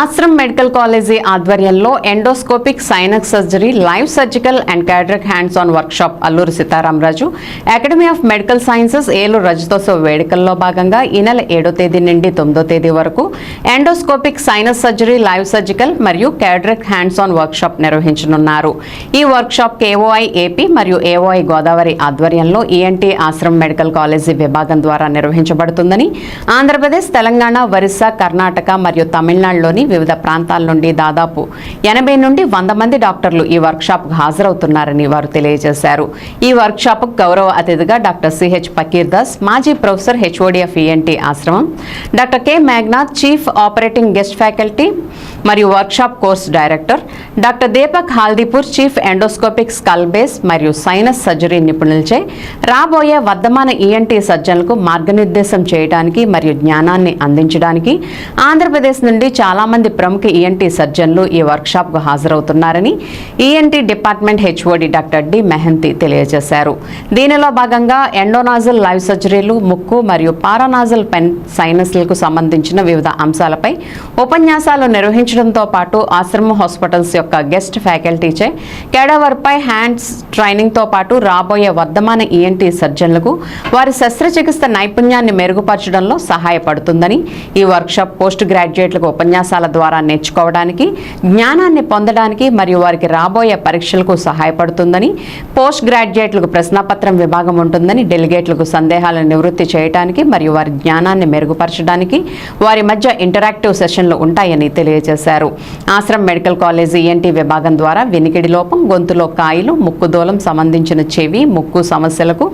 Ashram medical college ఆధ్వర్యంలో endoscopic sinus surgery live surgical and cadaveric hands on workshop Alluri Sitaramaraju. Academy of medical sciences Eluru రజతోత్సవ వేడుకల్లో భాగంగా ఈ నెల ఏడో తేదీ నుండి తొమ్మిదో తేదీ వరకు endoscopic sinus surgery live surgical మరియు క్యాడ్రిక్ హ్యాండ్స్ ఆన్ వర్క్షాప్ నిర్వహించనున్నారు. ఈ వర్క్షాప్ కేఓఐ ఏపీ మరియు ఏఓఐ గోదావరి ఆధ్వర్యంలో ఈఎన్టీ ఆశ్రమ్ మెడికల్ కాలేజీ విభాగం ద్వారా నిర్వహించబడుతుందని ఆంధ్రప్రదేశ్ తెలంగాణ ఒరిస్సా కర్ణాటక మరియు తమిళనాడులోని వివిధ ప్రాంతాల నుండి దాదాపు ఎనభై నుండి వంద మంది డాక్టర్లు ఈ వర్క్షాప్కు హాజరవుతున్నారని వారు తెలియజేశారు. ఈ వర్క్షాప్కు గౌరవ అతిథిగా డాక్టర్ సిహెచ్ పకీర్ దాస్ మాజీ ప్రొఫెసర్ హెచ్ఓడిఎఫ్ ఈఎన్టీ ఆశ్రమం doctor K Meghnath chief operating guest faculty మరియు workshop course director doctor Deepak Haldipur chief endoscopic skull base మరియు సైనస్ సర్జరీ నిపుణులచే రాబోయే వర్ధమాన ఈఎన్టీ సర్జన్లకు మార్గనిర్దేశం చేయడానికి మరియు జ్ఞానాన్ని అందించడానికి ఆంధ్రప్రదేశ్ నుండి చాలా మంది ప్రముఖ ఈఎన్టీ సర్జన్లు ఈ వర్క్షాప్కు హాజరవుతున్నారని ENT department HOD doctor D Mohanty తెలియజేశారు. దీనిలో భాగంగా ఎండోనాజల్ లైవ్ సర్జరీలు ముక్కు మరియు పారానాజల్ పెన్ సైనస్లకు సంబంధించిన వివిధ అంశాలపై ఉపన్యాసాలు నిర్వహించడంతో పాటు ఆశ్రమ హాస్పిటల్స్ యొక్క గెస్ట్ ఫ్యాకల్టీచే కేడవర్పై హ్యాండ్స్ ట్రైనింగ్తో పాటు రాబోయే వర్ధమాన ఈఎన్టీ సర్జన్లకు వారి శస్త్రచికిత్స నైపుణ్యాన్ని మెరుగుపరచడంలో సహాయపడుతుందని ఈ వర్క్షాప్ పోస్ట్ గ్రాడ్యుయేట్లకు ఉపన్యాసాలు ద్వారా నేర్చుకోవడానికి జ్ఞానాన్ని పొందడానికి మరియు వారికి రాబోయే పరీక్షలకు సహాయపడుతుందని పోస్ట్ గ్రాడ్యుయేట్లకు ప్రశ్నాపత్రం విభాగం ఉంటుందని డెలిగేట్లకు సందేహాలను నివృత్తి చేయడానికి మరియు వారి జ్ఞానాన్ని మెరుగుపరచడానికి వారి మధ్య ఇంటరాక్టివ్ సెషన్లు ఉంటాయని తెలియజేశారు. ఆశ్రమ్ మెడికల్ కాలేజ్ ఈఎన్టీ విభాగం ద్వారా వినికిడి లోపం గొంతులో కాయలు ముక్కు దూలం సంబంధించిన చెవి ముక్కు సమస్యలకు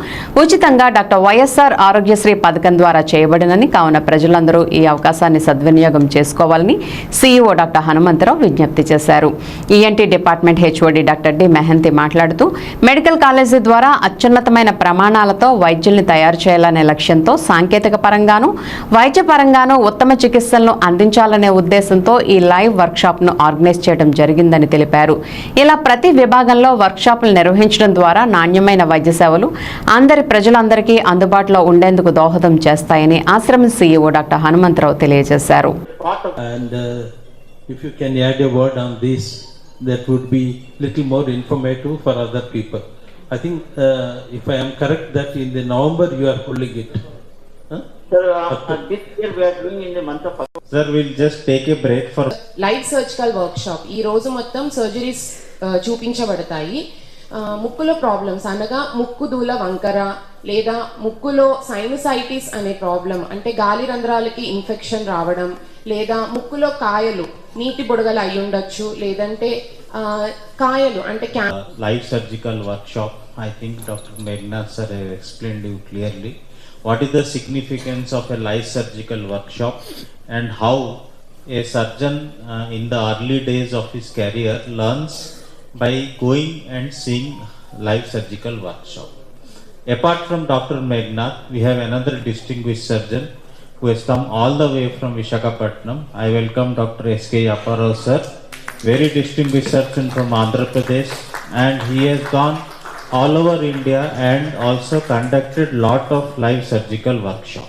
ఉచితంగా డాక్టర్ వైఎస్ఆర్ ఆరోగ్యశ్రీ పథకం ద్వారా చేయబడినని కావున ప్రజలందరూ ఈ అవకాశాన్ని సద్వినియోగం చేసుకోవాలని సీఈఓ డాక్టర్ హనుమంతరావు విజ్ఞప్తి చేశారు. ENT department HOD doctor D Mohanty మాట్లాడుతూ మెడికల్ కాలేజీ ద్వారా అత్యున్నతమైన ప్రమాణాలతో వైద్యుల్ని తయారు చేయాలనే లక్ష్యంతో సాంకేతిక పరంగాను వైద్య పరంగాను ఉత్తమ చికిత్సలను అందించాలనే ఉద్దేశంతో ఈ లైవ్ వర్క్షాప్ను ఆర్గనైజ్ చేయడం జరిగిందని తెలిపారు. ఇలా ప్రతి విభాగంలో వర్క్షాప్లు నిర్వహించడం ద్వారా నాణ్యమైన వైద్య సేవలు అందరి ప్రజలందరికీ అందుబాటులో ఉండేందుకు దోహదం చేస్తాయని ఆశ్రమం సీఈఓ డాక్టర్ హనుమంతరావు తెలియజేశారు. And uh, if you can add a word on this, that would be little more informative for other people. I think, uh, if I am correct, that in the November you are holding it. Huh? Sir, uh, this year we are doing in the month of August. Sir, we'll just take a break for live surgical workshop ఈ రోజు మొత్తం surgeries చూపించబడతాయి ముక్కులో problems అనగా ముక్కు దూల వంకర లేదా ముక్కులో sinusitis అనే ప్రాబ్లం అంటే గాలి రంధ్రాలకి ఇన్ఫెక్షన్ రావడం లేదా ముక్కులో కాయలు నీటి బుడగలు అయి ఉండొచ్చు లేదంటే కాయలు అంటే live surgical workshop I think doctor Meghnath sir explain you clearly what is the significance of a live surgical workshop and how a surgeon in the early days of his career learns by going and seeing live surgical workshop apart from doctor Meghnath we have another distinguish surgeon who has come all the way from Visakhapatnam. I welcome Dr. S.K. Apparao sir, very distinguished surgeon from Andhra Pradesh and he has gone all over India and also conducted lot of live surgical workshop.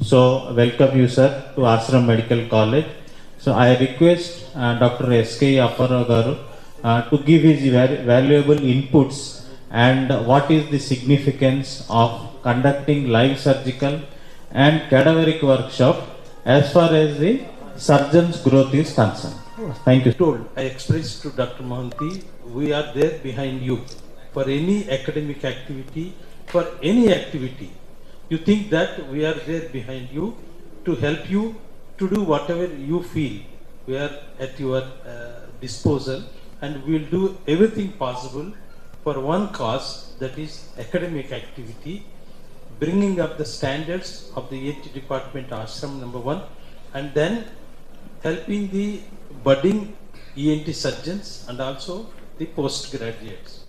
So welcome you sir to Ashram Medical College. So I request uh, Dr. S.K. Apparao garu uh, to give his very valuable inputs and what is the significance of conducting live surgical and cadaveric workshop as far as the surgeon's growth is concerned. Thank you. Told, I expressed to Dr. Mohanty, we are there behind you for any academic activity, for any activity. You think that we are there behind you to help you to do whatever you feel. We are at your uh, disposal and we will do everything possible for one cause that is academic activity, bringing up the standards of the ENT department ashram number one, and then helping the budding ENT surgeons and also the postgraduates.